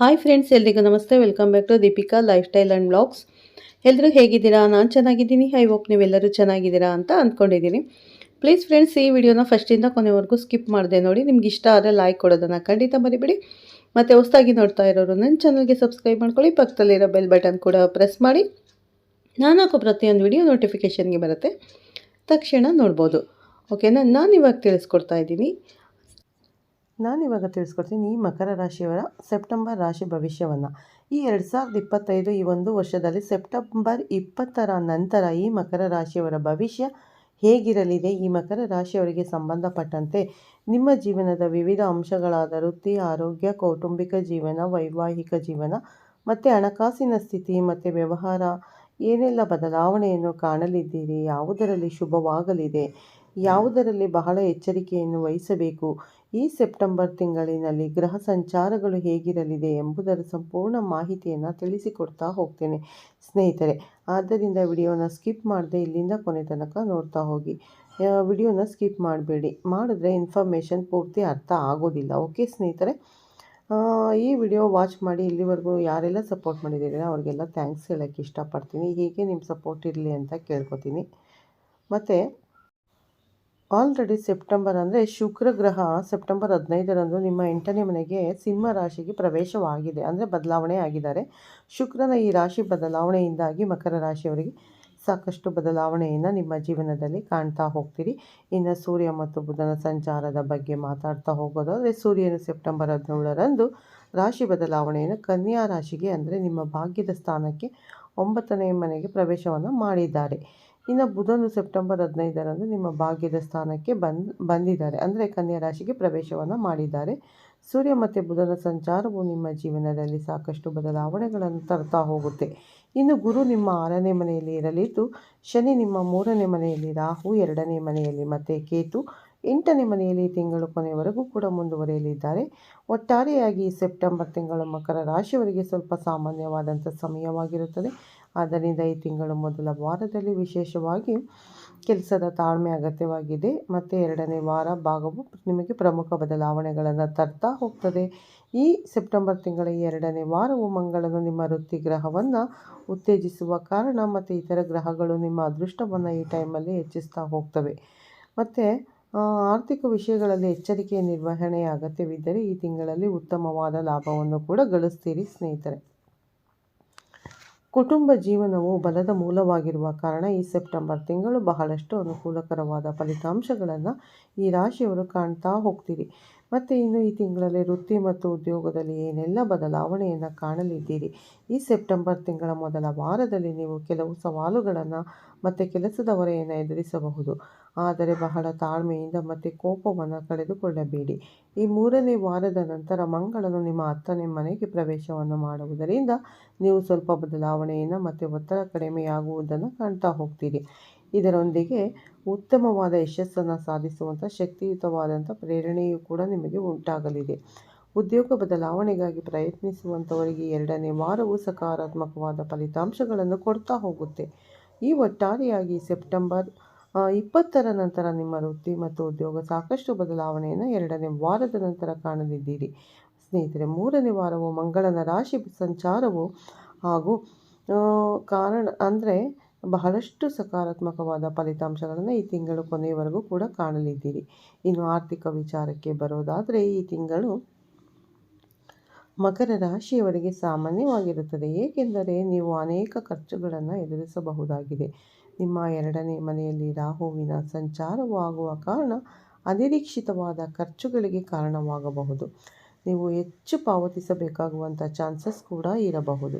Hi friends ಎಲ್ರಿಗೂ ನಮಸ್ತೆ. Welcome back to Deepika lifestyle and blogs ಎಲ್ಲರೂ ಹೇಗಿದ್ದೀರಾ? ನಾನು ಚೆನ್ನಾಗಿದ್ದೀನಿ. ಐ ಹೋಪ್ ನೀವೆಲ್ಲರೂ ಚೆನ್ನಾಗಿದ್ದೀರಾ ಅಂತ ಅಂದ್ಕೊಂಡಿದ್ದೀನಿ. ಪ್ಲೀಸ್ ಫ್ರೆಂಡ್ಸ್ ಈ ವಿಡಿಯೋನ ಫಸ್ಟಿಂದ ಕೊನೆವರೆಗೂ ಸ್ಕಿಪ್ ಮಾಡಿದೆ ನೋಡಿ. ನಿಮ್ಗೆ ಇಷ್ಟ ಆದರೆ ಲೈಕ್ ಕೊಡೋದನ್ನು ಖಂಡಿತ ಮರಿಬೇಡಿ. ಮತ್ತು ಹೊಸದಾಗಿ ನೋಡ್ತಾ ಇರೋರು ನನ್ನ ಚಾನಲ್ಗೆ ಸಬ್ಸ್ಕ್ರೈಬ್ ಮಾಡ್ಕೊಳ್ಳಿ. ಪಕ್ಕದಲ್ಲಿರೋ ಬೆಲ್ ಬಟನ್ ಕೂಡ ಪ್ರೆಸ್ ಮಾಡಿ. ನಾನು ಹಾಕೋ ಪ್ರತಿಯೊಂದು ವಿಡಿಯೋ ನೋಟಿಫಿಕೇಷನ್ಗೆ ಬರುತ್ತೆ. ತಕ್ಷಣ ನೋಡ್ಬೋದು. ಓಕೆನಾ ನಾನು ಇವಾಗ ತಿಳಿಸ್ಕೊಡ್ತಾ ಇದ್ದೀನಿ. ನಾನಿವಾಗ ತಿಳಿಸ್ಕೊಡ್ತೀನಿ ಈ ಮಕರ ರಾಶಿಯವರ ಸೆಪ್ಟೆಂಬರ್ ರಾಶಿ ಭವಿಷ್ಯವನ್ನು. ಈ ಎರಡು ಸಾವಿರದ ಇಪ್ಪತ್ತೈದು ಈ ಒಂದು ವರ್ಷದಲ್ಲಿ ಸೆಪ್ಟೆಂಬರ್ ಇಪ್ಪತ್ತರ ನಂತರ ಈ ಮಕರ ರಾಶಿಯವರ ಭವಿಷ್ಯ ಹೇಗಿರಲಿದೆ? ಈ ಮಕರ ರಾಶಿಯವರಿಗೆ ಸಂಬಂಧಪಟ್ಟಂತೆ ನಿಮ್ಮ ಜೀವನದ ವಿವಿಧ ಅಂಶಗಳಾದ ವೃತ್ತಿ, ಆರೋಗ್ಯ, ಕೌಟುಂಬಿಕ ಜೀವನ, ವೈವಾಹಿಕ ಜೀವನ ಮತ್ತು ಹಣಕಾಸಿನ ಸ್ಥಿತಿ ಮತ್ತು ವ್ಯವಹಾರ ಏನೆಲ್ಲ ಬದಲಾವಣೆಯನ್ನು ಕಾಣಲಿದ್ದೀರಿ? ಯಾವುದರಲ್ಲಿ ಶುಭವಾಗಲಿದೆ? ಯಾವುದರಲ್ಲಿ ಬಹಳ ಎಚ್ಚರಿಕೆಯನ್ನು ವಹಿಸಬೇಕು? ಈ ಸೆಪ್ಟೆಂಬರ್ ತಿಂಗಳಿನಲ್ಲಿ ಗ್ರಹ ಸಂಚಾರಗಳು ಹೇಗಿರಲಿದೆ ಎಂಬುದರ ಸಂಪೂರ್ಣ ಮಾಹಿತಿಯನ್ನು ತಿಳಿಸಿಕೊಡ್ತಾ ಹೋಗ್ತೇನೆ ಸ್ನೇಹಿತರೆ. ಆದ್ದರಿಂದ ವಿಡಿಯೋನ ಸ್ಕಿಪ್ ಮಾಡದೆ ಇಲ್ಲಿಂದ ಕೊನೆ ತನಕ ನೋಡ್ತಾ ಹೋಗಿ. ವಿಡಿಯೋನ ಸ್ಕಿಪ್ ಮಾಡಬೇಡಿ. ಮಾಡಿದ್ರೆ ಇನ್ಫಾರ್ಮೇಷನ್ ಪೂರ್ತಿ ಅರ್ಥ ಆಗೋದಿಲ್ಲ. ಓಕೆ ಸ್ನೇಹಿತರೆ? ಈ ವಿಡಿಯೋ ವಾಚ್ ಮಾಡಿ ಇಲ್ಲಿವರೆಗೂ ಯಾರೆಲ್ಲ ಸಪೋರ್ಟ್ ಮಾಡಿದ್ದೀರಿ ಅವರಿಗೆಲ್ಲ ಥ್ಯಾಂಕ್ಸ್ ಹೇಳೋಕ್ಕೆ ಇಷ್ಟಪಡ್ತೀನಿ. ಹೀಗೆ ನಿಮ್ಮ ಸಪೋರ್ಟ್ ಇರಲಿ ಅಂತ ಕೇಳ್ಕೊತೀನಿ. ಮತ್ತು ಆಲ್ರೆಡಿ ಸೆಪ್ಟೆಂಬರ್ ಅಂದರೆ ಶುಕ್ರ ಗ್ರಹ ಸೆಪ್ಟೆಂಬರ್ ಹದಿನೈದರಂದು ನಿಮ್ಮ ಎಂಟನೇ ಮನೆಗೆ ಸಿಂಹ ರಾಶಿಗೆ ಪ್ರವೇಶವಾಗಿದೆ ಅಂದರೆ ಬದಲಾವಣೆ ಆಗಿದ್ದಾರೆ. ಶುಕ್ರನ ಈ ರಾಶಿ ಬದಲಾವಣೆಯಿಂದಾಗಿ ಮಕರ ರಾಶಿಯವರಿಗೆ ಸಾಕಷ್ಟು ಬದಲಾವಣೆಯನ್ನು ನಿಮ್ಮ ಜೀವನದಲ್ಲಿ ಕಾಣ್ತಾ ಹೋಗ್ತೀರಿ. ಇನ್ನು ಸೂರ್ಯ ಮತ್ತು ಬುಧನ ಸಂಚಾರದ ಬಗ್ಗೆ ಮಾತಾಡ್ತಾ ಹೋಗೋದಾದರೆ ಸೂರ್ಯನು ಸೆಪ್ಟೆಂಬರ್ ಹದಿನೇಳರಂದು ರಾಶಿ ಬದಲಾವಣೆಯನ್ನು ಕನ್ಯಾ ರಾಶಿಗೆ ಅಂದರೆ ನಿಮ್ಮ ಭಾಗ್ಯದ ಸ್ಥಾನಕ್ಕೆ ಒಂಬತ್ತನೇ ಮನೆಗೆ ಪ್ರವೇಶವನ್ನು ಮಾಡಿದ್ದಾರೆ. ಇನ್ನು ಬುಧನು ಸೆಪ್ಟೆಂಬರ್ ಹದಿನೈದರಂದು ನಿಮ್ಮ ಭಾಗ್ಯದ ಸ್ಥಾನಕ್ಕೆ ಬಂದ್, ಬಂದಿದ್ದಾರೆ. ಅಂದರೆ ಕನ್ಯಾ ರಾಶಿಗೆ ಪ್ರವೇಶವನ್ನು ಮಾಡಿದ್ದಾರೆ. ಸೂರ್ಯ ಮತ್ತು ಬುಧನ ಸಂಚಾರವು ನಿಮ್ಮ ಜೀವನದಲ್ಲಿ ಸಾಕಷ್ಟು ಬದಲಾವಣೆಗಳನ್ನು ತರ್ತಾ ಹೋಗುತ್ತೆ. ಇನ್ನು ಗುರು ನಿಮ್ಮ ಆರನೇ ಮನೆಯಲ್ಲಿ ಇರಲಿದ್ದು, ಶನಿ ನಿಮ್ಮ ಮೂರನೇ ಮನೆಯಲ್ಲಿ, ರಾಹು ಎರಡನೇ ಮನೆಯಲ್ಲಿ ಮತ್ತು ಕೇತು ಎಂಟನೇ ಮನೆಯಲ್ಲಿ ತಿಂಗಳು ಕೊನೆಯವರೆಗೂ ಕೂಡ ಮುಂದುವರೆಯಲಿದ್ದಾರೆ. ಒಟ್ಟಾರೆಯಾಗಿ ಸೆಪ್ಟೆಂಬರ್ ತಿಂಗಳು ಮಕರ ರಾಶಿಯವರಿಗೆ ಸ್ವಲ್ಪ ಸಾಮಾನ್ಯವಾದಂಥ ಸಮಯವಾಗಿರುತ್ತದೆ. ಆದ್ದರಿಂದ ಈ ತಿಂಗಳ ಮೊದಲ ವಾರದಲ್ಲಿ ವಿಶೇಷವಾಗಿ ಕೆಲಸದ ತಾಳ್ಮೆ ಅಗತ್ಯವಾಗಿದೆ. ಮತ್ತು ಎರಡನೇ ವಾರ ಭಾಗವು ನಿಮಗೆ ಪ್ರಮುಖ ಬದಲಾವಣೆಗಳನ್ನು ತರ್ತಾ ಹೋಗ್ತದೆ. ಈ ಸೆಪ್ಟೆಂಬರ್ ತಿಂಗಳ ಎರಡನೇ ವಾರವು ಮಂಗಳನು ನಿಮ್ಮ ವೃತ್ತಿ ಗ್ರಹವನ್ನು ಉತ್ತೇಜಿಸುವ ಕಾರಣ ಮತ್ತು ಇತರ ಗ್ರಹಗಳು ನಿಮ್ಮ ಅದೃಷ್ಟವನ್ನು ಈ ಟೈಮಲ್ಲಿ ಹೆಚ್ಚಿಸ್ತಾ ಹೋಗ್ತವೆ. ಮತ್ತು ಆರ್ಥಿಕ ವಿಷಯಗಳಲ್ಲಿ ಎಚ್ಚರಿಕೆಯ ನಿರ್ವಹಣೆಯ ಅಗತ್ಯವಿದ್ದರೆ ಈ ತಿಂಗಳಲ್ಲಿ ಉತ್ತಮವಾದ ಲಾಭವನ್ನು ಕೂಡ ಗಳಿಸ್ತೀರಿ ಸ್ನೇಹಿತರೆ. ಕುಟುಂಬ ಜೀವನವು ಬಲದ ಮೂಲವಾಗಿರುವ ಕಾರಣ ಈ ಸೆಪ್ಟೆಂಬರ್ ತಿಂಗಳು ಬಹಳಷ್ಟು ಅನುಕೂಲಕರವಾದ ಫಲಿತಾಂಶಗಳನ್ನು ಈ ರಾಶಿಯವರು ಕಾಣ್ತಾ ಹೋಗ್ತೀರಿ. ಮತ್ತು ಇನ್ನು ಈ ತಿಂಗಳಲ್ಲಿ ವೃತ್ತಿ ಮತ್ತು ಉದ್ಯೋಗದಲ್ಲಿ ಏನೆಲ್ಲ ಬದಲಾವಣೆಯನ್ನು ಕಾಣಲಿದ್ದೀರಿ? ಈ ಸೆಪ್ಟೆಂಬರ್ ತಿಂಗಳ ಮೊದಲ ವಾರದಲ್ಲಿ ನೀವು ಕೆಲವು ಸವಾಲುಗಳನ್ನು ಮತ್ತು ಕೆಲಸದವರೆಯನ್ನು ಎದುರಿಸಬಹುದು. ಆದರೆ ಬಹಳ ತಾಳ್ಮೆಯಿಂದ ಮತ್ತು ಕೋಪವನ್ನು ಕಳೆದುಕೊಳ್ಳಬೇಡಿ. ಈ ಮೂರನೇ ವಾರದ ನಂತರ ಮಂಗಳನು ನಿಮ್ಮ ಹತ್ತನೇ ಮನೆಗೆ ಪ್ರವೇಶವನ್ನು ಮಾಡುವುದರಿಂದ ನೀವು ಸ್ವಲ್ಪ ಬದಲಾವಣೆಯನ್ನು ಮತ್ತು ಒತ್ತಡ ಕಡಿಮೆಯಾಗುವುದನ್ನು ಕಾಣ್ತಾ ಹೋಗ್ತೀರಿ. ಇದರೊಂದಿಗೆ ಉತ್ತಮವಾದ ಯಶಸ್ಸನ್ನು ಸಾಧಿಸುವಂಥ ಶಕ್ತಿಯುತವಾದಂಥ ಪ್ರೇರಣೆಯೂ ಕೂಡ ನಿಮಗೆ ಉಂಟಾಗಲಿದೆ. ಉದ್ಯೋಗ ಬದಲಾವಣೆಗಾಗಿ ಪ್ರಯತ್ನಿಸುವಂಥವರಿಗೆ ಎರಡನೇ ವಾರವು ಸಕಾರಾತ್ಮಕವಾದ ಫಲಿತಾಂಶಗಳನ್ನು ಕೊಡ್ತಾ ಹೋಗುತ್ತೆ. ಈ ಒಟ್ಟಾರೆಯಾಗಿ ಸೆಪ್ಟೆಂಬರ್ ಇಪ್ಪತ್ತರ ನಂತರ ನಿಮ್ಮ ವೃತ್ತಿ ಮತ್ತು ಉದ್ಯೋಗ ಸಾಕಷ್ಟು ಬದಲಾವಣೆಯನ್ನು ಎರಡನೇ ವಾರದ ನಂತರ ಕಾಣಲಿದ್ದೀರಿ. ಸ್ನೇಹಿತರೆ, ಮೂರನೇ ವಾರವು ಮಂಗಳನ ರಾಶಿ ಸಂಚಾರವು ಹಾಗೂ ಕಾರಣ ಅಂದರೆ ಬಹಳಷ್ಟು ಸಕಾರಾತ್ಮಕವಾದ ಫಲಿತಾಂಶಗಳನ್ನು ಈ ತಿಂಗಳು ಕೊನೆಯವರೆಗೂ ಕೂಡ ಕಾಣಲಿದ್ದೀರಿ. ಇನ್ನು ಆರ್ಥಿಕ ವಿಚಾರಕ್ಕೆ ಬರೋದಾದರೆ ಈ ತಿಂಗಳು ಮಕರ ರಾಶಿಯವರಿಗೆ ಸಾಮಾನ್ಯವಾಗಿರುತ್ತದೆ. ಏಕೆಂದರೆ ನೀವು ಅನೇಕ ಖರ್ಚುಗಳನ್ನು ಎದುರಿಸಬಹುದಾಗಿದೆ. ನಿಮ್ಮ ಎರಡನೇ ಮನೆಯಲ್ಲಿ ರಾಹುವಿನ ಸಂಚಾರವಾಗುವ ಕಾರಣ ಅನಿರೀಕ್ಷಿತವಾದ ಖರ್ಚುಗಳಿಗೆ ಕಾರಣವಾಗಬಹುದು. ನೀವು ಹೆಚ್ಚು ಪಾವತಿಸಬೇಕಾಗುವಂಥ ಚಾನ್ಸಸ್ ಕೂಡ ಇರಬಹುದು.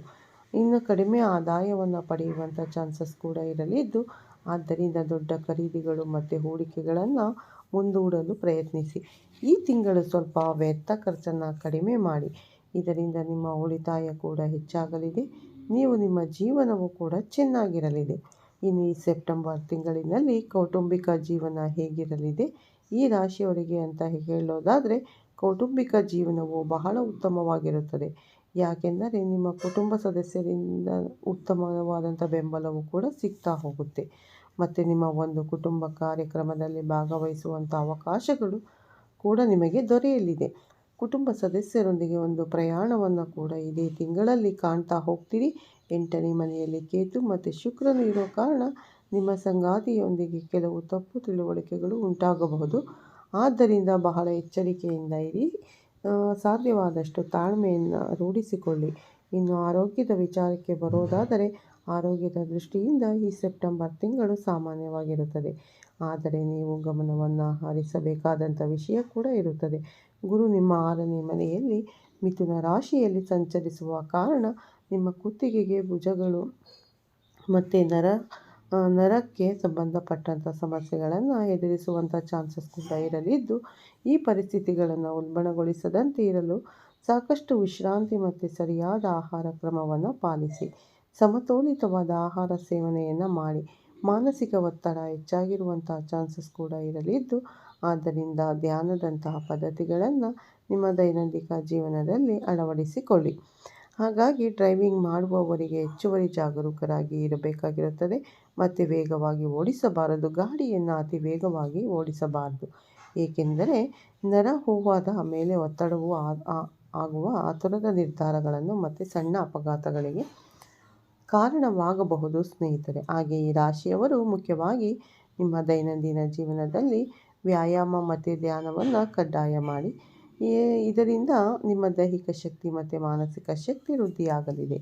ಇನ್ನು ಕಡಿಮೆ ಆದಾಯವನ್ನು ಪಡೆಯುವಂಥ ಚಾನ್ಸಸ್ ಕೂಡ ಇರಲಿದ್ದು, ಆದ್ದರಿಂದ ದೊಡ್ಡ ಖರೀದಿಗಳು ಮತ್ತು ಹೂಡಿಕೆಗಳನ್ನು ಮುಂದೂಡಲು ಪ್ರಯತ್ನಿಸಿ. ಈ ತಿಂಗಳು ಸ್ವಲ್ಪ ವ್ಯರ್ಥ ಖರ್ಚನ್ನು ಕಡಿಮೆ ಮಾಡಿ. ಇದರಿಂದ ನಿಮ್ಮ ಉಳಿತಾಯ ಕೂಡ ಹೆಚ್ಚಾಗಲಿದೆ. ನೀವು ನಿಮ್ಮ ಜೀವನವು ಕೂಡ ಚೆನ್ನಾಗಿರಲಿದೆ. ಇನ್ನು ಈ ಸೆಪ್ಟೆಂಬರ್ ತಿಂಗಳಿನಲ್ಲಿ ಕೌಟುಂಬಿಕ ಜೀವನ ಹೇಗಿರಲಿದೆ? ಈ ರಾಶಿಯವರಿಗೆ ಅಂತ ಹೇಳೋದಾದರೆ ಕೌಟುಂಬಿಕ ಜೀವನವು ಬಹಳ ಉತ್ತಮವಾಗಿರುತ್ತದೆ. ಯಾಕೆಂದರೆ ನಿಮ್ಮ ಕುಟುಂಬ ಸದಸ್ಯರಿಂದ ಉತ್ತಮವಾದಂಥ ಬೆಂಬಲವು ಕೂಡ ಸಿಗ್ತಾ ಹೋಗುತ್ತೆ. ಮತ್ತು ನಿಮ್ಮ ಒಂದು ಕುಟುಂಬ ಕಾರ್ಯಕ್ರಮದಲ್ಲಿ ಭಾಗವಹಿಸುವಂಥ ಅವಕಾಶಗಳು ಕೂಡ ನಿಮಗೆ ದೊರೆಯಲಿದೆ. ಕುಟುಂಬ ಸದಸ್ಯರೊಂದಿಗೆ ಒಂದು ಪ್ರಯಾಣವನ್ನು ಕೂಡ ಇದೇ ತಿಂಗಳಲ್ಲಿ ಕಾಣ್ತಾ ಹೋಗ್ತೀರಿ. ಎಂಟನೇ ಮನೆಯಲ್ಲಿ ಕೇತು ಮತ್ತು ಶುಕ್ರನು ಇರೋ ಕಾರಣ ನಿಮ್ಮ ಸಂಗಾತಿಯೊಂದಿಗೆ ಕೆಲವು ತಪ್ಪು ತಿಳುವಳಿಕೆಗಳು ಉಂಟಾಗಬಹುದು. ಆದ್ದರಿಂದ ಬಹಳ ಎಚ್ಚರಿಕೆಯಿಂದ ಇರಿ. ಸಾಧ್ಯವಾದಷ್ಟು ತಾಳ್ಮೆಯನ್ನು ರೂಢಿಸಿಕೊಳ್ಳಿ. ಇನ್ನು ಆರೋಗ್ಯದ ವಿಚಾರಕ್ಕೆ ಬರೋದಾದರೆ ಆರೋಗ್ಯದ ದೃಷ್ಟಿಯಿಂದ ಈ ಸೆಪ್ಟೆಂಬರ್ ತಿಂಗಳು ಸಾಮಾನ್ಯವಾಗಿರುತ್ತದೆ. ಆದರೆ ನೀವು ಗಮನವನ್ನು ಹರಿಸಬೇಕಾದಂಥ ವಿಷಯ ಕೂಡ ಇರುತ್ತದೆ. ಗುರು, ನಿಮ್ಮ ಆರನೇ ಮನೆಯಲ್ಲಿ ಮಿಥುನ ರಾಶಿಯಲ್ಲಿ ಸಂಚರಿಸುವ ಕಾರಣ ನಿಮ್ಮ ಕುತ್ತಿಗೆಗೆ ಭುಜಗಳು ಮತ್ತು ನರ ನರಕ್ಕೆ ಸಂಬಂಧಪಟ್ಟಂಥ ಸಮಸ್ಯೆಗಳನ್ನು ಎದುರಿಸುವಂಥ ಚಾನ್ಸಸ್ ಕೂಡ ಇರಲಿದ್ದು, ಈ ಪರಿಸ್ಥಿತಿಗಳನ್ನು ಉಲ್ಬಣಗೊಳಿಸದಂತೆ ಇರಲು ಸಾಕಷ್ಟು ವಿಶ್ರಾಂತಿ ಮತ್ತು ಸರಿಯಾದ ಆಹಾರ ಕ್ರಮವನ್ನು ಪಾಲಿಸಿ, ಸಮತೋಲಿತವಾದ ಆಹಾರ ಸೇವನೆಯನ್ನು ಮಾಡಿ, ಮಾನಸಿಕ ಒತ್ತಡ ಹೆಚ್ಚಾಗಿರುವಂಥ ಚಾನ್ಸಸ್ ಕೂಡ ಇರಲಿದ್ದು, ಆದ್ದರಿಂದ ಧ್ಯಾನದಂತಹ ಪದ್ಧತಿಗಳನ್ನು ನಿಮ್ಮ ದೈನಂದಿನ ಜೀವನದಲ್ಲಿ ಅಳವಡಿಸಿಕೊಳ್ಳಿ. ಹಾಗಾಗಿ ಡ್ರೈವಿಂಗ್ ಮಾಡುವವರಿಗೆ ಹೆಚ್ಚುವರಿ ಜಾಗರೂಕರಾಗಿ ಇರಬೇಕಾಗಿರುತ್ತದೆ. ಮತ್ತು ವೇಗವಾಗಿ ಓಡಿಸಬಾರದು. ಗಾಡಿಯನ್ನು ಅತಿ ವೇಗವಾಗಿ ಓಡಿಸಬಾರದು. ಏಕೆಂದರೆ ನರ ಹೂವಾದ ಮೇಲೆ ಒತ್ತಡವು ಆಗುವ ಆತುರದ ನಿರ್ಧಾರಗಳನ್ನು ಮತ್ತು ಸಣ್ಣ ಅಪಘಾತಗಳಿಗೆ ಕಾರಣವಾಗಬಹುದು ಸ್ನೇಹಿತರೆ. ಹಾಗೆ ಈ ರಾಶಿಯವರು ಮುಖ್ಯವಾಗಿ ನಿಮ್ಮ ದೈನಂದಿನ ಜೀವನದಲ್ಲಿ ವ್ಯಾಯಾಮ ಮತ್ತು ಧ್ಯಾನವನ್ನು ಕಡ್ಡಾಯ ಮಾಡಿ ಇದರಿಂದ ನಿಮ್ಮ ದೈಹಿಕ ಶಕ್ತಿ ಮತ್ತು ಮಾನಸಿಕ ಶಕ್ತಿ ವೃದ್ಧಿಯಾಗಲಿದೆ.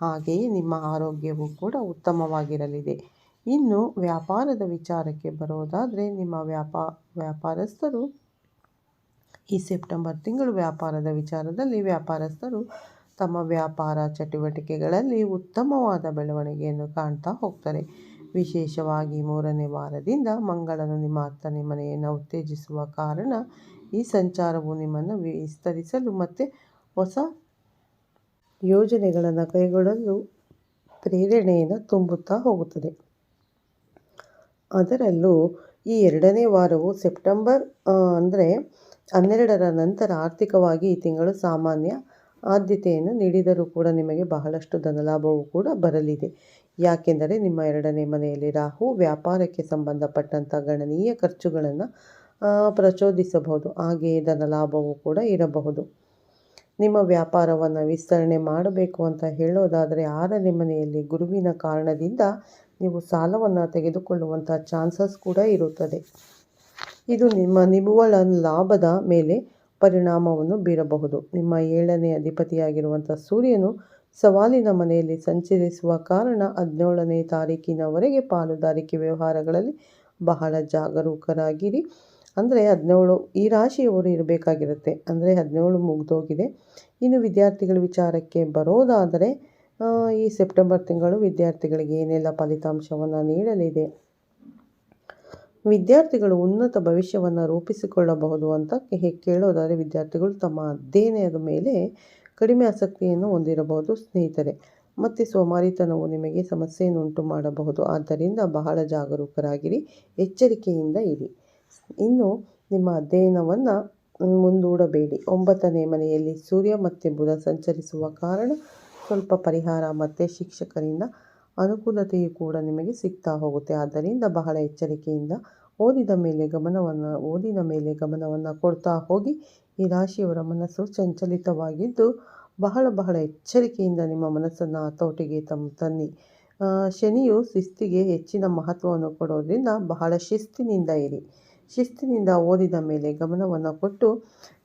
ಹಾಗೆಯೇ ನಿಮ್ಮ ಆರೋಗ್ಯವು ಕೂಡ ಉತ್ತಮವಾಗಿರಲಿದೆ. ಇನ್ನು ವ್ಯಾಪಾರದ ವಿಚಾರಕ್ಕೆ ಬರೋದಾದರೆ ನಿಮ್ಮ ವ್ಯಾಪಾ, ವ್ಯಾಪಾರಸ್ಥರು ಈ ಸೆಪ್ಟೆಂಬರ್ ತಿಂಗಳು ವ್ಯಾಪಾರದ ವಿಚಾರದಲ್ಲಿ ವ್ಯಾಪಾರಸ್ಥರು ತಮ್ಮ ವ್ಯಾಪಾರ ಚಟುವಟಿಕೆಗಳಲ್ಲಿ ಉತ್ತಮವಾದ ಬೆಳವಣಿಗೆಯನ್ನು ಕಾಣ್ತಾ ಹೋಗ್ತಾರೆ. ವಿಶೇಷವಾಗಿ ಮೂರನೇ ವಾರದಿಂದ ಮಂಗಳನು ನಿಮ್ಮ ಹತ್ತನೇ ಮನೆಯನ್ನು ಉತ್ತೇಜಿಸುವ ಕಾರಣ ಈ ಸಂಚಾರವು ನಿಮ್ಮನ್ನು ವಿಸ್ತರಿಸಲು ಮತ್ತು ಹೊಸ ಯೋಜನೆಗಳನ್ನು ಕೈಗೊಳ್ಳಲು ಪ್ರೇರಣೆಯನ್ನು ತುಂಬುತ್ತಾ ಹೋಗುತ್ತದೆ. ಅದರಲ್ಲೂ ಈ ಎರಡನೇ ವಾರವು ಸೆಪ್ಟೆಂಬರ್ ಅಂದರೆ ಹನ್ನೆರಡರ ನಂತರ ಆರ್ಥಿಕವಾಗಿ ಈ ತಿಂಗಳು ಸಾಮಾನ್ಯ ಆದ್ಯತೆಯನ್ನು ನೀಡಿದರೂ ಕೂಡ ನಿಮಗೆ ಬಹಳಷ್ಟು ಧನಲಾಭವೂ ಕೂಡ ಬರಲಿದೆ. ಯಾಕೆಂದರೆ ನಿಮ್ಮ ಎರಡನೇ ಮನೆಯಲ್ಲಿ ರಾಹು ವ್ಯಾಪಾರಕ್ಕೆ ಸಂಬಂಧಪಟ್ಟಂಥ ಗಣನೀಯ ಖರ್ಚುಗಳನ್ನು ಪ್ರಚೋದಿಸಬಹುದು. ಹಾಗೆಯೇ ಧನಲಾಭವೂ ಕೂಡ ಇರಬಹುದು. ನಿಮ್ಮ ವ್ಯಾಪಾರವನ್ನು ವಿಸ್ತರಣೆ ಮಾಡಬೇಕು ಅಂತ ಹೇಳೋದಾದರೆ ಆರನೇ ಮನೆಯಲ್ಲಿ ಗುರುವಿನ ಕಾರಣದಿಂದ ನೀವು ಸಾಲವನ್ನು ತೆಗೆದುಕೊಳ್ಳುವಂಥ ಚಾನ್ಸಸ್ ಕೂಡ ಇರುತ್ತದೆ. ಇದು ನಿಮ್ಮ ನಿವ್ವಳ ಲಾಭದ ಮೇಲೆ ಪರಿಣಾಮವನ್ನು ಬೀರಬಹುದು. ನಿಮ್ಮ ಏಳನೇ ಅಧಿಪತಿಯಾಗಿರುವಂಥ ಸೂರ್ಯನು ಸವಾಲಿನ ಮನೆಯಲ್ಲಿ ಸಂಚರಿಸುವ ಕಾರಣ ಹದಿನೇಳನೇ ತಾರೀಕಿನವರೆಗೆ ಪಾಲುದಾರಿಕೆ ವ್ಯವಹಾರಗಳಲ್ಲಿ ಬಹಳ ಜಾಗರೂಕರಾಗಿರಿ. ಅಂದರೆ ಹದಿನೇಳು, ಈ ರಾಶಿಯವರು ಇರಬೇಕಾಗಿರುತ್ತೆ. ಅಂದರೆ ಹದಿನೇಳು ಮುಗಿದೋಗಿದೆ. ಇನ್ನು ವಿದ್ಯಾರ್ಥಿಗಳ ವಿಚಾರಕ್ಕೆ ಬರೋದಾದರೆ ಈ ಸೆಪ್ಟೆಂಬರ್ ತಿಂಗಳು ವಿದ್ಯಾರ್ಥಿಗಳಿಗೆ ಏನೆಲ್ಲ ಫಲಿತಾಂಶವನ್ನು ನೀಡಲಿದೆ? ವಿದ್ಯಾರ್ಥಿಗಳು ಉನ್ನತ ಭವಿಷ್ಯವನ್ನು ರೂಪಿಸಿಕೊಳ್ಳಬಹುದು ಅಂತ ಕೇಳೋದಾದರೆ ವಿದ್ಯಾರ್ಥಿಗಳು ತಮ್ಮ ಅಧ್ಯಯನದ ಮೇಲೆ ಕಡಿಮೆ ಆಸಕ್ತಿಯನ್ನು ಹೊಂದಿರಬಹುದು ಸ್ನೇಹಿತರೆ. ಮತ್ತು ಸೋಮಾರಿತನವು ನಿಮಗೆ ಸಮಸ್ಯೆಯನ್ನು ಉಂಟು ಮಾಡಬಹುದು. ಆದ್ದರಿಂದ ಬಹಳ ಜಾಗರೂಕರಾಗಿರಿ, ಎಚ್ಚರಿಕೆಯಿಂದ ಇರಿ. ಇನ್ನು ನಿಮ್ಮ ಅಧ್ಯಯನವನ್ನು ಮುಂದೂಡಬೇಡಿ. ಒಂಬತ್ತನೇ ಮನೆಯಲ್ಲಿ ಸೂರ್ಯ ಮತ್ತೆ ಬುಧ ಸಂಚರಿಸುವ ಕಾರಣ ಸ್ವಲ್ಪ ಪರಿಹಾರ ಮತ್ತು ಶಿಕ್ಷಕರಿಂದ ಅನುಕೂಲತೆಯು ಕೂಡ ನಿಮಗೆ ಸಿಗ್ತಾ ಹೋಗುತ್ತೆ. ಆದ್ದರಿಂದ ಬಹಳ ಎಚ್ಚರಿಕೆಯಿಂದ ಓದಿದ ಮೇಲೆ ಗಮನವನ್ನು, ಓದಿನ ಮೇಲೆ ಗಮನವನ್ನು ಕೊಡ್ತಾ ಹೋಗಿ. ಈ ರಾಶಿಯವರ ಮನಸ್ಸು ಚಂಚಲಿತವಾಗಿದ್ದು ಬಹಳ ಬಹಳ ಎಚ್ಚರಿಕೆಯಿಂದ ನಿಮ್ಮ ಮನಸ್ಸನ್ನು ಹತೋಟಿಗೆ ತಮ್ಮ ತನ್ನಿ. ಶನಿಯು ಶಿಸ್ತಿಗೆ ಹೆಚ್ಚಿನ ಮಹತ್ವವನ್ನು ಕೊಡೋದ್ರಿಂದ ಬಹಳ ಶಿಸ್ತಿನಿಂದ ಇರಿ. ಶಿಸ್ತಿನಿಂದ ಓದಿದ ಮೇಲೆ ಗಮನವನ್ನು ಕೊಟ್ಟು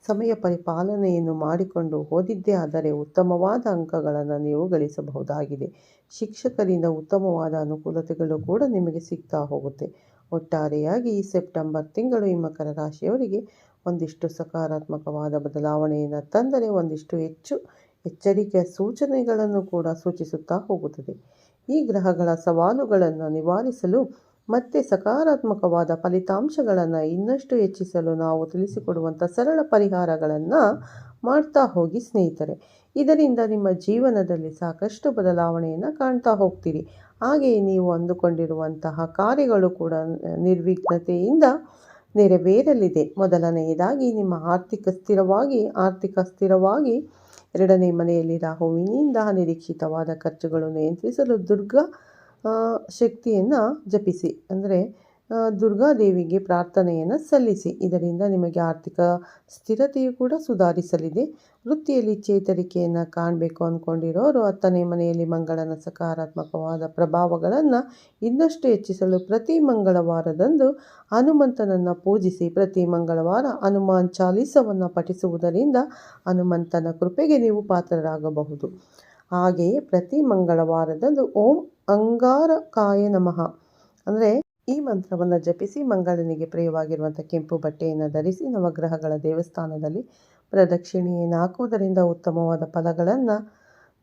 ಸಮಯ ಪರಿಪಾಲನೆಯನ್ನು ಮಾಡಿಕೊಂಡು ಓದಿದ್ದೇ ಆದರೆ ಉತ್ತಮವಾದ ಅಂಕಗಳನ್ನು ನೀವು ಗಳಿಸಬಹುದಾಗಿದೆ. ಶಿಕ್ಷಕರಿಂದ ಉತ್ತಮವಾದ ಅನುಕೂಲತೆಗಳು ಕೂಡ ನಿಮಗೆ ಸಿಗ್ತಾ ಹೋಗುತ್ತೆ. ಒಟ್ಟಾರೆಯಾಗಿ ಈ ಸೆಪ್ಟೆಂಬರ್ ತಿಂಗಳು ಈ ಮಕರ ರಾಶಿಯವರಿಗೆ ಒಂದಿಷ್ಟು ಸಕಾರಾತ್ಮಕವಾದ ಬದಲಾವಣೆಯನ್ನು ತಂದರೆ ಒಂದಿಷ್ಟು ಹೆಚ್ಚು ಎಚ್ಚರಿಕೆಯ ಸೂಚನೆಗಳನ್ನು ಕೂಡ ಸೂಚಿಸುತ್ತಾ ಹೋಗುತ್ತದೆ. ಈ ಗ್ರಹಗಳ ಸವಾಲುಗಳನ್ನು ನಿವಾರಿಸಲು ಮತ್ತೆ ಸಕಾರಾತ್ಮಕವಾದ ಫಲಿತಾಂಶಗಳನ್ನು ಇನ್ನಷ್ಟು ಹೆಚ್ಚಿಸಲು ನಾವು ತಿಳಿಸಿಕೊಡುವಂಥ ಸರಳ ಪರಿಹಾರಗಳನ್ನು ಮಾಡ್ತಾ ಹೋಗಿ ಸ್ನೇಹಿತರೆ. ಇದರಿಂದ ನಿಮ್ಮ ಜೀವನದಲ್ಲಿ ಸಾಕಷ್ಟು ಬದಲಾವಣೆಯನ್ನು ಕಾಣ್ತಾ ಹೋಗ್ತೀರಿ. ಹಾಗೆಯೇ ನೀವು ಅಂದುಕೊಂಡಿರುವಂತಹ ಕಾರ್ಯಗಳು ಕೂಡ ನಿರ್ವಿಘ್ನತೆಯಿಂದ ನೆರವೇರಲಿದೆ. ಮೊದಲನೆಯದಾಗಿ ನಿಮ್ಮ ಆರ್ಥಿಕ ಸ್ಥಿರವಾಗಿ ಆರ್ಥಿಕ ಸ್ಥಿರವಾಗಿ, ಎರಡನೇ ಮನೆಯಲ್ಲಿ ರಾಹುವಿನಿಂದ ನಿರೀಕ್ಷಿತವಾದ ಖರ್ಚುಗಳು ನಿಯಂತ್ರಿಸಲು ದುರ್ಗಾ ಶಕ್ತಿಯನ್ನು ಜಪಿಸಿ. ಅಂದರೆ ದುರ್ಗಾದೇವಿಗೆ ಪ್ರಾರ್ಥನೆಯನ್ನು ಸಲ್ಲಿಸಿ. ಇದರಿಂದ ನಿಮಗೆ ಆರ್ಥಿಕ ಸ್ಥಿರತೆಯು ಕೂಡ ಸುಧಾರಿಸಲಿದೆ. ವೃತ್ತಿಯಲ್ಲಿ ಚೇತರಿಕೆಯನ್ನು ಕಾಣಬೇಕು ಅಂದ್ಕೊಂಡಿರೋರು ಹತ್ತನೇ ಮನೆಯಲ್ಲಿ ಮಂಗಳನ ಸಕಾರಾತ್ಮಕವಾದ ಪ್ರಭಾವಗಳನ್ನು ಇನ್ನಷ್ಟು ಹೆಚ್ಚಿಸಲು ಪ್ರತಿ ಮಂಗಳವಾರದಂದು ಹನುಮಂತನನ್ನು ಪೂಜಿಸಿ, ಪ್ರತಿ ಮಂಗಳವಾರ ಹನುಮಾನ್ ಚಾಲೀಸವನ್ನು ಪಠಿಸುವುದರಿಂದ ಹನುಮಂತನ ಕೃಪೆಗೆ ನೀವು ಪಾತ್ರರಾಗಬಹುದು. ಹಾಗೆಯೇ ಪ್ರತಿ ಮಂಗಳವಾರದಂದು ಓಂ ಅಂಗಾರಕಾಯ ನಮಃ. ಅಂದರೆ ಈ ಮಂತ್ರವನ್ನು ಜಪಿಸಿ ಮಂಗಳನಿಗೆ ಪ್ರಿಯವಾಗಿರುವಂಥ ಕೆಂಪು ಬಟ್ಟೆಯನ್ನು ಧರಿಸಿ ನವಗ್ರಹಗಳ ದೇವಸ್ಥಾನದಲ್ಲಿ ಪ್ರದಕ್ಷಿಣೆಯನ್ನು ಹಾಕುವುದರಿಂದ ಉತ್ತಮವಾದ ಫಲಗಳನ್ನು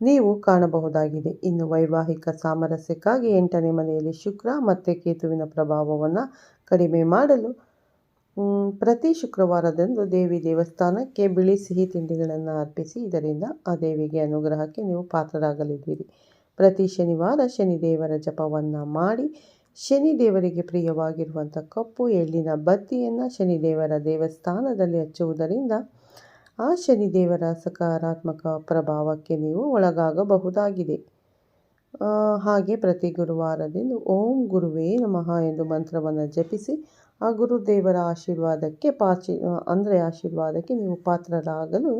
ನೀವು ಕಾಣಬಹುದಾಗಿದೆ. ಇನ್ನು ವೈವಾಹಿಕ ಸಾಮರಸ್ಯಕ್ಕಾಗಿ ಎಂಟನೇ ಮನೆಯಲ್ಲಿ ಶುಕ್ರ ಮತ್ತು ಕೇತುವಿನ ಪ್ರಭಾವವನ್ನು ಕಡಿಮೆ ಮಾಡಲು ಪ್ರತಿ ಶುಕ್ರವಾರದಂದು ದೇವಿ ದೇವಸ್ಥಾನಕ್ಕೆ ಬಿಳಿ ಸಿಹಿ ತಿಂಡಿಗಳನ್ನು ಅರ್ಪಿಸಿ, ಇದರಿಂದ ಆ ದೇವಿಗೆ ಅನುಗ್ರಹಕ್ಕೆ ನೀವು ಪಾತ್ರರಾಗಲಿದ್ದೀರಿ. ಪ್ರತಿ ಶನಿವಾರ ಶನಿದೇವರ ಜಪವನ್ನು ಮಾಡಿ, ಶನಿದೇವರಿಗೆ ಪ್ರಿಯವಾಗಿರುವಂಥ ಕಪ್ಪು ಎಳ್ಳಿನ ಬತ್ತಿಯನ್ನು ಶನಿದೇವರ ದೇವಸ್ಥಾನದಲ್ಲಿ ಹಚ್ಚುವುದರಿಂದ ಆ ಶನಿದೇವರ ಸಕಾರಾತ್ಮಕ ಪ್ರಭಾವಕ್ಕೆ ನೀವು ಒಳಗಾಗಬಹುದಾಗಿದೆ. ಹಾಗೆ ಪ್ರತಿ ಗುರುವಾರದಿಂದ ಓಂ ಗುರುವೇ ನಮಃ ಎಂದು ಮಂತ್ರವನ್ನು ಜಪಿಸಿ ಆ ಗುರುದೇವರ ಆಶೀರ್ವಾದಕ್ಕೆ ಪಾಚಿ ಅಂದರೆ ಆಶೀರ್ವಾದಕ್ಕೆ ನೀವು ಪಾತ್ರರಾಗಲು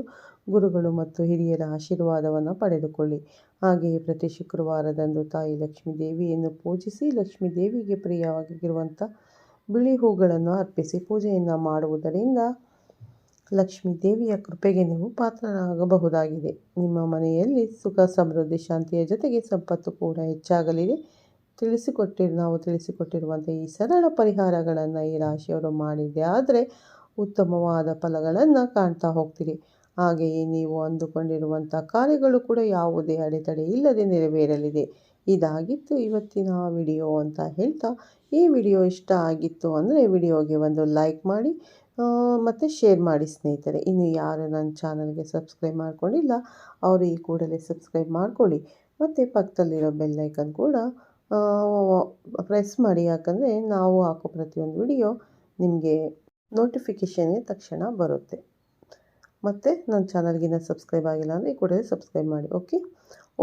ಗುರುಗಳು ಮತ್ತು ಹಿರಿಯರ ಆಶೀರ್ವಾದವನ್ನು ಪಡೆದುಕೊಳ್ಳಿ. ಹಾಗೆಯೇ ಪ್ರತಿ ಶುಕ್ರವಾರದಂದು ತಾಯಿ ಲಕ್ಷ್ಮೀ ದೇವಿಯನ್ನು ಪೂಜಿಸಿ ಲಕ್ಷ್ಮೀ ದೇವಿಗೆ ಪ್ರಿಯವಾಗಿರುವಂಥ ಬಿಳಿ ಹೂಗಳನ್ನು ಅರ್ಪಿಸಿ ಪೂಜೆಯನ್ನು ಮಾಡುವುದರಿಂದ ಲಕ್ಷ್ಮೀ ದೇವಿಯ ಕೃಪೆಗೆ ನೀವು ಪಾತ್ರರಾಗಬಹುದಾಗಿದೆ. ನಿಮ್ಮ ಮನೆಯಲ್ಲಿ ಸುಖ, ಸಮೃದ್ಧಿ, ಶಾಂತಿಯ ಜೊತೆಗೆ ಸಂಪತ್ತು ಕೂಡ ಹೆಚ್ಚಾಗಲಿದೆ. ತಿಳಿಸಿಕೊಟ್ಟಿರು, ನಾವು ತಿಳಿಸಿಕೊಟ್ಟಿರುವಂಥ ಈ ಸರಳ ಪರಿಹಾರಗಳನ್ನು ಈ ರಾಶಿಯವರು ಮಾಡಿದೆ ಆದರೆ ಉತ್ತಮವಾದ ಫಲಗಳನ್ನು ಕಾಣ್ತಾ ಹೋಗ್ತೀರಿ. ಹಾಗೆಯೇ ನೀವು ಅಂದುಕೊಂಡಿರುವಂಥ ಕಾರ್ಯಗಳು ಕೂಡ ಯಾವುದೇ ಅಡೆತಡೆ ಇಲ್ಲದೆ ನೆರವೇರಲಿದೆ. ಇದಾಗಿತ್ತು ಇವತ್ತಿನ ವಿಡಿಯೋ ಅಂತ ಹೇಳ್ತಾ. ಈ ವಿಡಿಯೋ ಇಷ್ಟ ಆಗಿತ್ತು ಅಂದರೆ ವಿಡಿಯೋಗೆ ಒಂದು ಲೈಕ್ ಮಾಡಿ ಮತ್ತು ಶೇರ್ ಮಾಡಿ ಸ್ನೇಹಿತರೆ. ಇನ್ನು ಯಾರು ನನ್ನ ಚಾನಲ್ಗೆ ಸಬ್ಸ್ಕ್ರೈಬ್ ಮಾಡ್ಕೊಂಡಿಲ್ಲ, ಅವರು ಈ ಕೂಡಲೇ ಸಬ್ಸ್ಕ್ರೈಬ್ ಮಾಡ್ಕೊಳ್ಳಿ. ಮತ್ತು ಪಕ್ಕದಲ್ಲಿರೋ ಬೆಲ್ಲೈಕನ್ ಕೂಡ ಪ್ರೆಸ್ ಮಾಡಿ. ಯಾಕಂದರೆ ನಾವು ಹಾಕೋ ಪ್ರತಿಯೊಂದು ವಿಡಿಯೋ ನಿಮಗೆ ನೋಟಿಫಿಕೇಷನ್ಗೆ ತಕ್ಷಣ ಬರುತ್ತೆ. ಮತ್ತು ನನ್ನ ಚಾನಲ್ಗಿನ್ನ ಸಬ್ಸ್ಕ್ರೈಬ್ ಆಗಿಲ್ಲ ಅಂದರೆ ಕೂಡಲೇ ಸಬ್ಸ್ಕ್ರೈಬ್ ಮಾಡಿ. ಓಕೆ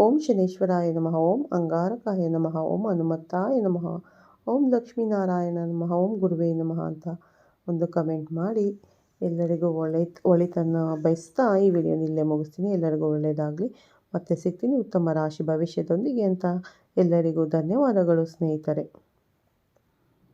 ಓಂ ಶನೇಶ್ವರಾಯ ನಮಃ. ಓಂ ಅಂಗಾರಕಾಯ ನಮಃ. ಓಂ ಹನುಮತ್ತಾಯ ನಮಃ. ಓಂ ಲಕ್ಷ್ಮೀನಾರಾಯಣ ನಮಃ. ಓಂ ಗುರುವೇ ನಮಃ ಅಂತ ಒಂದು ಕಮೆಂಟ್ ಮಾಡಿ. ಎಲ್ಲರಿಗೂ ಒಳ್ಳೆ, ಒಳಿತನ್ನು ಬಯಸ್ತಾ ಈ ವಿಡಿಯೋನ ಇಲ್ಲೇ ಮುಗಿಸ್ತೀನಿ. ಎಲ್ಲರಿಗೂ ಒಳ್ಳೆಯದಾಗಲಿ ಮತ್ತೆ ಸಿಗ್ತೀನಿ. ಉತ್ತಮ ರಾಶಿ ಭವಿಷ್ಯದೊಂದಿಗೆ ಅಂತ ಎಲ್ಲರಿಗೂ ಧನ್ಯವಾದಗಳು ಸ್ನೇಹಿತರೆ.